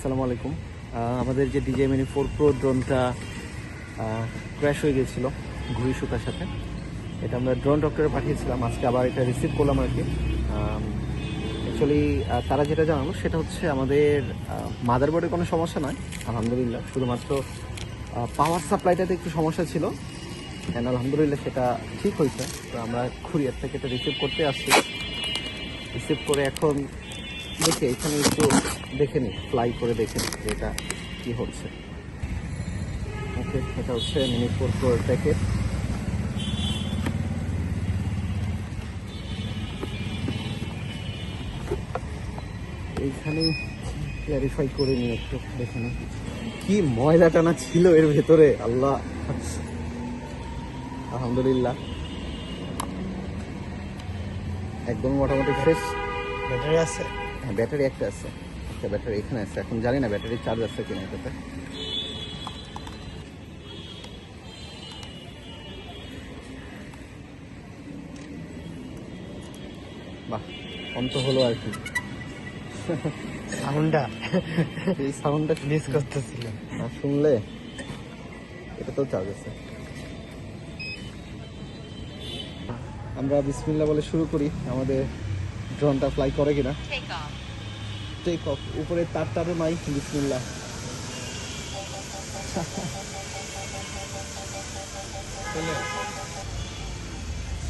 আসসালামু আলাইকুম। আমাদের যে ডিজে মিনি ফোর প্রো ড্রোনটা ক্র্যাশ হয়ে গেছিল ঘুড়ি সুতার সাথে। এটা আমরা ড্রোন ডক্টরে পাঠিয়েছিলাম। আজকে আবার এটা রিসিভ করলাম আর কি। অ্যাকচুয়ালি তারা যেটা জানালো, সেটা হচ্ছে আমাদের মাদার মাদারবোর্ডে কোনো সমস্যা নয়, আলহামদুলিল্লাহ। শুধুমাত্র পাওয়ার সাপ্লাইটাতে একটু সমস্যা ছিল। অ্যান্ড আলহামদুলিল্লাহ সেটা ঠিক হয়েছে। তো আমরা কুরিয়ার থেকে এটা রিসিভ করতে আসছি। রিসিভ করে এখন দেখে এখানে একটু দেখে নিই ফ্লাই করে দেখে নিই যে এটা কী হচ্ছে। ওকে, এটা হচ্ছে মিনি ফোর ফোর প্যাকেট এইখানে ক্লারিফাই করে নিই একটু, দেখে নিই। কি ময়লা টানা ছিল এর ভেতরে, আল্লাহ। আলহামদুলিল্লাহ। একদম মোটামুটি ফ্রেশ ব্যাটারি আছে। হ্যাঁ ব্যাটারি একটা আছে। একটা ব্যাটারি এখানে আছে। এখন জানি না ব্যাটারি চার্জ আছে কিনা এটাতে। বাহ অন্ত হলো আর কি। সাউন্ডটা। এই সাউন্ডটা মিস করতেছিল না শুনলে? এটা তো চার্জ আছে। আমরা বিসমিল্লা বলে শুরু করি আমাদের ড্রোনটা ফ্লাই করে কিনা. টেক অফ উপরে তার তারে মাই বিসমিল্লা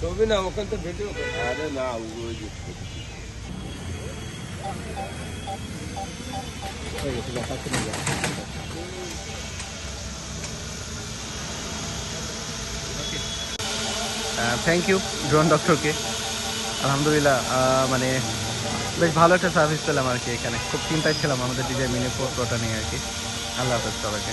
ছবি না ওখান তো ভিডিও আরে না ওই যে গেছে দেখা শুনে যা থ্যাংক ইউ ড্রোন ডক্টরকে আলহামদুলিল্লাহ মানে বেশ ভালো একটা সার্ভিস পেলাম আর কি এখানে। খুব চিন্তায় ছিলাম আমাদের ডিজাইন মিনি প্রোটা নিয়ে আর কি। আল্লাহ হাফেজ সবাইকে।